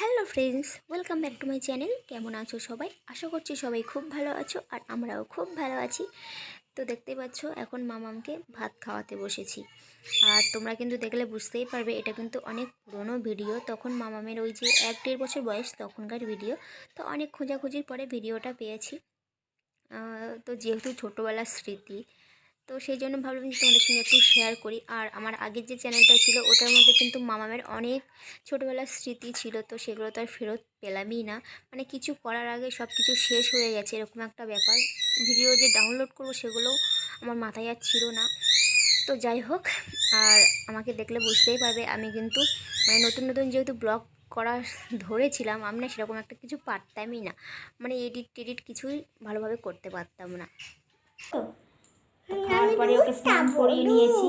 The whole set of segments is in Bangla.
Hello friends welcome back to my channel কেমন আছো সবাই? আশা করছি সবাই খুব ভালো আছো আর আমরাও খুব ভালো আছি। তো দেখতেই পাচ্ছ, এখন মামামকে ভাত খাওয়াতে বসেছি। আর তোমরা কিন্তু দেখলে বুঝতেই পারবে, এটা কিন্তু অনেক পুরনো ভিডিও। তখন মামামের ওই যে এক দেড় বছর বয়স তখনকার ভিডিও। তো অনেক খোঁজাখুঁজির পরে ভিডিওটা পেয়েছি। তো যেহেতু ছোটোবেলার স্মৃতি তো সেই জন্য ভাবলাম যে তোমাদের সঙ্গে একটু শেয়ার করি। আর আমার আগের যে চ্যানেলটা ছিল, ওটার মধ্যে কিন্তু মামামের অনেক ছোটোবেলার স্মৃতি ছিল, তো সেগুলো তো আর ফেরত পেলামই না। মানে কিছু করার আগে সব কিছু শেষ হয়ে গেছে, এরকম একটা ব্যাপার। ভিডিও যে ডাউনলোড করব সেগুলো আমার মাথায় আর ছিল না। তো যাই হোক, আর আমাকে দেখলে বুঝতেই পারবে, আমি কিন্তু মানে নতুন নতুন যেহেতু ব্লগ করা ধরেছিলাম, আমি না সেরকম একটা কিছু পারতামই না। মানে এডিট টেডিট কিছুই ভালোভাবে করতে পারতাম না। তো তারপরে ওকে স্নান করিয়ে নিয়েছি।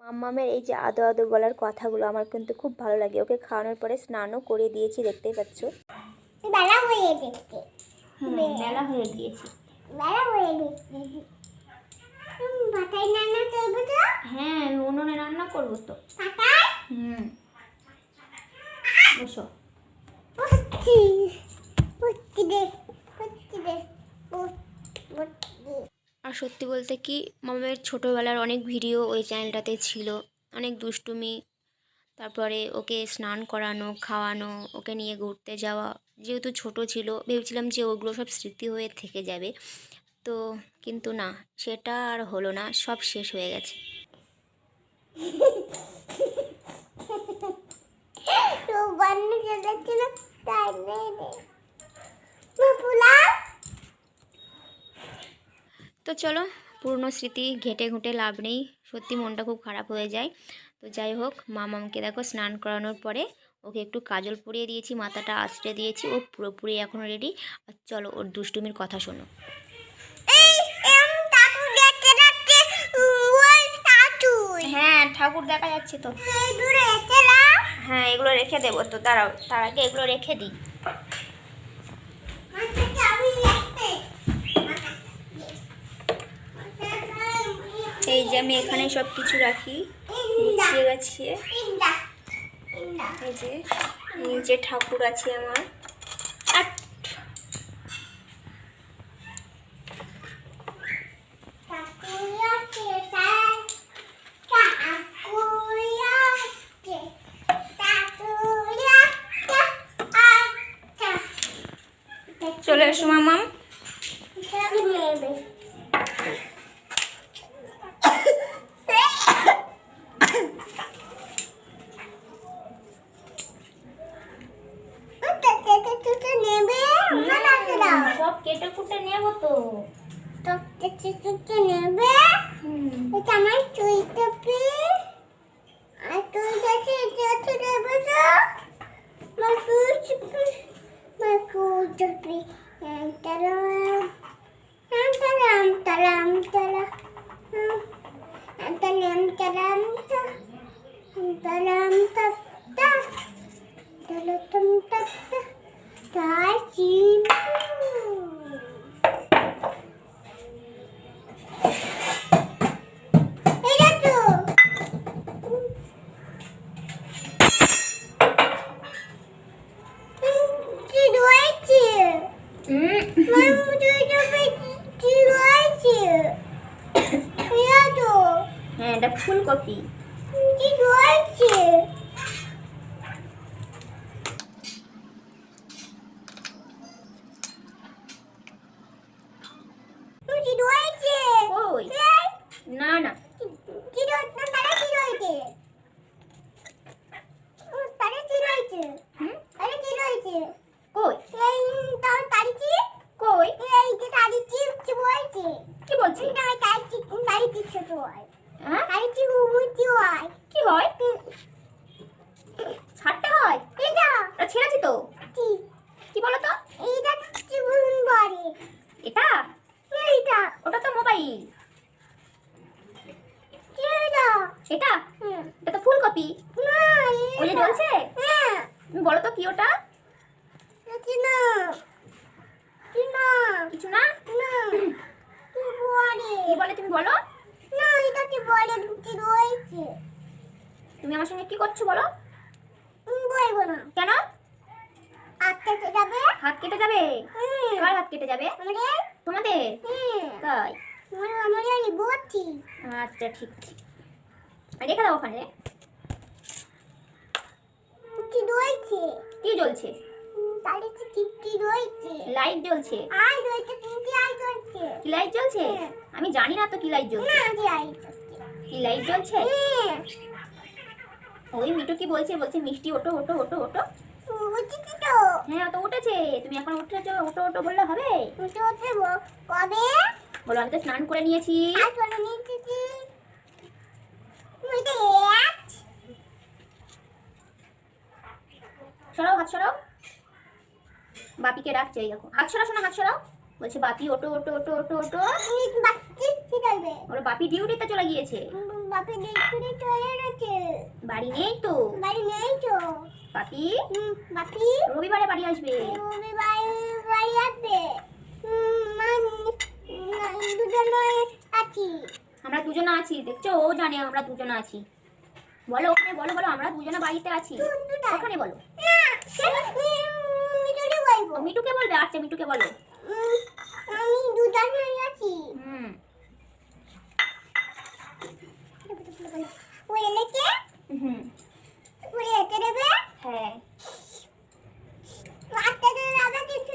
মাম্মামের এই যে আদো আদো গলার কথাগুলো আমার কিন্তু খুব ভালো লাগে। ওকে খাওয়ানোর পরে স্নানও করিয়ে দিয়েছি দেখতেই পাচ্ছ। বেলা হয়ে দেখতে মেলা হয়ে গিয়েছি। বেলা হয়ে রান্না করব তো? হ্যাঁ উনুনে রান্না করব তো। হুম। বসো। দে। আর সত্যি বলতে কি, মামামের ছোটোবেলার অনেক ভিডিও ওই চ্যানেলটাতে ছিল। অনেক দুষ্টুমি, তারপরে ওকে স্নান করানো, খাওয়ানো, ওকে নিয়ে ঘুরতে যাওয়া। যেহেতু ছোট ছিল, ভেবেছিলাম যে ওগুলো সব স্মৃতি হয়ে থেকে যাবে। তো কিন্তু না, সেটা আর হলো না, সব শেষ হয়ে গেছে। তাই তো চলো পুরনো স্মৃতি ঘেটে ঘুঁটে লাভ নেই। সত্যি মনটা খুব খারাপ হয়ে যায়। তো যাই হোক মামামকে দেখো স্নান করানোর পরে ওকে একটু কাজল পরিয়ে দিয়েছি মাথাটা আঁচড়ে দিয়েছি ও পুরোপুরি এখন রেডি আর চলো ওর দুষ্টুমির কথা শোনো। হ্যাঁ ঠাকুর দেখা যাচ্ছে তো। হ্যাঁ এগুলো রেখে দেবো তো দাঁড়াও তার আগে এগুলো রেখে দিই মানে চাবি রাখতে এই যে আমি এখানে সব কিছু রাখি, গুছিয়ে গাছিয়ে। এই যে নিচে ঠাকুর আছে আমার। চলে এসো মামাম। সব কেটে কুটে নেব তো নেবে এটা আমার চুই টপি আর তুই যাচ্ছে এটা তো নেবে তো আমার চুই টপি আমার চুই টপি তারাম তারাম তারাম তারাম তারাম তারাম তারাম তারাম তারাম তারাম হ্যাঁ এটা ফুলকপি। কি রয়েছে কি রয়েছে কই না না কি রয়েছে তারা কি রয়েছে তারা কি রয়েছে হুম আরে কি রয়েছে কই এই তার তারিখি কই এই যে তারিখি কি বলছে কি বলছি না তারিখি তারিখি ছোট হয়। কি হয়? ছাড়তে হয়? এটা ওটা ছেড়েছি তো। কি কি বলো তো এইটা কি বলে। এটা? এইটা। ওটা তো মোবাইল। এটা? এটা এটা তো ফুলকপি। না ওই যে জ্বলছে? হ্যাঁ। বলো তো কি ওটা? না? কিছু না না কি বলে কি বলে তুমি বলো না এটা কি বলে কি রয়েছে তুমি আমার সঙ্গে কি করছ বলো? বলব না। কেন? কেটে যাবে? হুম। কার হাত কেটে যাবে? তোমাদের? তাই? আমি আচ্ছা ঠিক রেখে দাও ওখানে। কি জ্বলছে? কি লাইট জ্বলছে। আই কি লাইট জ্বলছে? হ্যাঁ। আমি জানি না তো কি লাইট জ্বলছে। না কি লাইট জ্বলছে? ওই মিটু কি বলছে? বলছে, মিষ্টি, ওটো ওটো ওটো ওটো। হ্যাঁ তো উঠেছে। তুমি এখন ওটো ওটো বললে হবে। বলো, আমি তো স্নান করে নিয়েছি। সরাও, হাত সরাও। বাপিকে ডাকছে দেখো। হাত সরাও, শোনা, হাত সরাও। বলছে, বাপি, ওটো ওটো ওটো ওটো ওটো। বাকি কি করবে ওর বাপি ডিউটিতে চলে গিয়েছে। বাপে দেখতে চলে গেছে। বাড়ি নেই তো? বাড়ি নেই তো। বাপি? হুম, বাপি? রবিবারে বাড়ি আসবে। রবি বাড়ি আসবে। হুম, মা- না, আছি। আমরা দুজনে আছি দেখছ? ও জানে আমরা দুজনে আছি। বলো ওখানে বলো বলো আমরা দুজনে বাড়িতে আছি। ওখানে বলো। মিটুকে বলবে। আচ্ছা মিটুকে বলো। আমি দুজনে আছি। হুম। ও এনেছে হুম। ও এতে দেবে? হ্যাঁ। দেবে আবার কিছু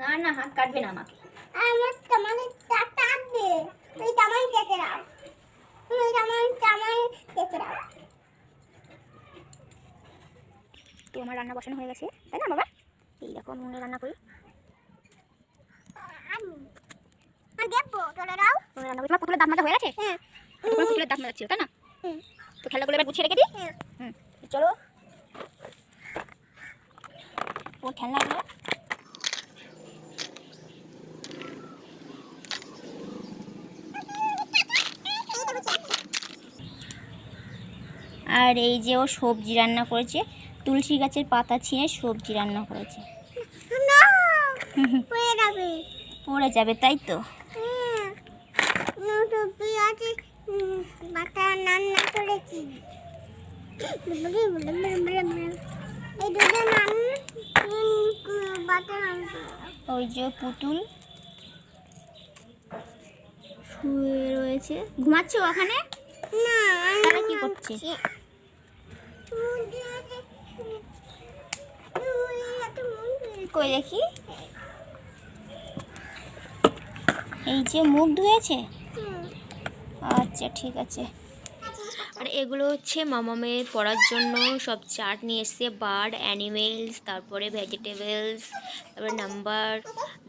না না হাত কাটবে না আমাকে। আমার তামালে চারটা আসবে ওই তামাল কেটে দাও। ওই তামাল তামাল কেটে দাও। তো আমার রান্না বসানো হয়ে গেছে তাই না বাবা? এই দেখো আমি রান্না করি। রান্না করি। তোমার পুতুলের দাঁত মাজা হয়ে গেছে? হ্যাঁ। পুতুলের দাঁত মাজা ছিল তাই না। তো খেলাগুলো এবার গুছিয়ে রেখে দিই হুম। চলো। তোমার খেলনাগুলো আর এই যে ও সবজি রান্না করেছে তুলসী গাছের পাতা ছিঁড়ে সবজি রান্না করেছে। পড়ে যাবে। তাই তো। বাটা রান্না করেছি। এই দুটো রান্না ওই যে পুতুল। শুয়ে রয়েছে। ঘুমাচ্ছে ওখানে? না তাহলে কি করছে? কই দেখি? এই যে মুখ ধুয়েছে? আচ্ছা ঠিক আছে। আর এগুলো হচ্ছে মামামের পড়ার জন্য সব চার্ট নিয়ে এসছে, বার্ড, অ্যানিমেলস, তারপরে ভেজিটেবলস, তারপরে নাম্বার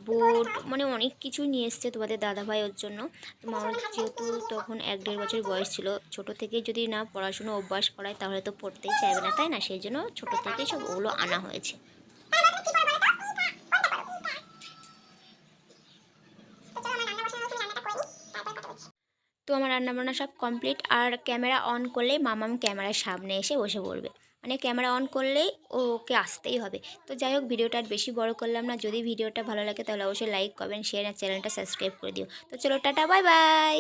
বোর্ড মানে অনেক কিছু নিয়ে এসছে তোমাদের দাদাভাই ওর জন্য। তো মামার যেহেতু তখন এক দেড় বছর বয়স ছিল, ছোট থেকে যদি না পড়াশুনো অভ্যাস করায় তাহলে তো পড়তেই চাইবে না, তাই না? সেই জন্য ছোটো থেকেই সব ওগুলো আনা হয়েছে। তো আমার রান্নাবান্না সব কমপ্লিট আর ক্যামেরা অন করলেই মামাম ক্যামেরার সামনে এসে বসে পড়বে। মানে ক্যামেরা অন করলেই ওকে আসতেই হবে। তো যাই হোক, ভিডিওটা আর বেশি বড় করলাম না। যদি ভিডিওটা ভালো লাগে তাহলে অবশ্যই লাইক কমেন্ট শেয়ার আর চ্যানেলটা সাবস্ক্রাইব করে দিও। তো চলো, টাটা বাই বাই